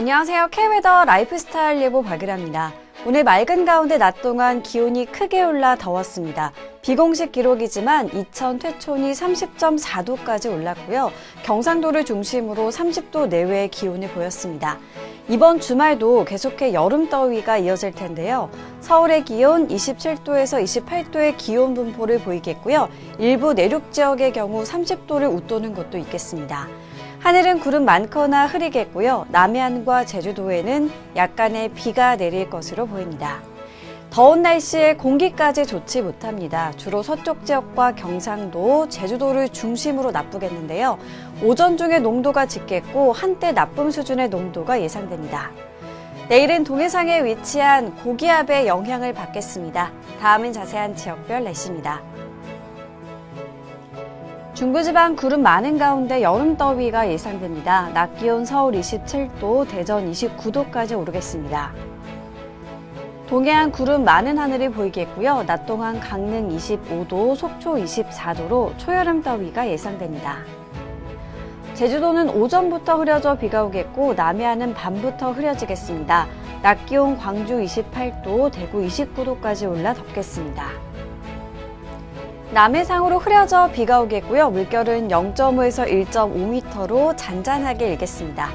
안녕하세요. K웨더 라이프스타일 예보 발견합니다. 오늘 맑은 가운데 낮 동안 기온이 크게 올라 더웠습니다. 비공식 기록이지만 이천 퇴촌이 30.4도까지 올랐고요. 경상도를 중심으로 30도 내외의 기온을 보였습니다. 이번 주말도 계속해 여름 더위가 이어질 텐데요. 서울의 기온 27도에서 28도의 기온 분포를 보이겠고요. 일부 내륙 지역의 경우 30도를 웃도는 곳도 있겠습니다. 하늘은 구름 많거나 흐리겠고요. 남해안과 제주도에는 약간의 비가 내릴 것으로 보입니다. 더운 날씨에 공기까지 좋지 못합니다. 주로 서쪽 지역과 경상도, 제주도를 중심으로 나쁘겠는데요. 오전 중에 농도가 짙겠고 한때 나쁨 수준의 농도가 예상됩니다. 내일은 동해상에 위치한 고기압의 영향을 받겠습니다. 다음은 자세한 지역별 날씨입니다. 중부지방 구름 많은 가운데 여름 더위가 예상됩니다. 낮 기온 서울 27도, 대전 29도까지 오르겠습니다. 동해안 구름 많은 하늘이 보이겠고요. 낮 동안 강릉 25도, 속초 24도로 초여름 더위가 예상됩니다. 제주도는 오전부터 흐려져 비가 오겠고 남해안은 밤부터 흐려지겠습니다. 낮 기온 광주 28도, 대구 29도까지 올라 덥겠습니다. 남해상으로 흐려져 비가 오겠고요. 물결은 0.5에서 1.5m로 잔잔하게 일겠습니다.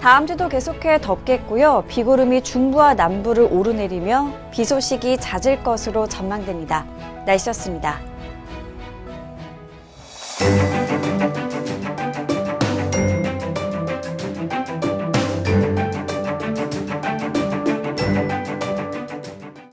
다음 주도 계속해 덥겠고요. 비구름이 중부와 남부를 오르내리며 비 소식이 잦을 것으로 전망됩니다. 날씨였습니다.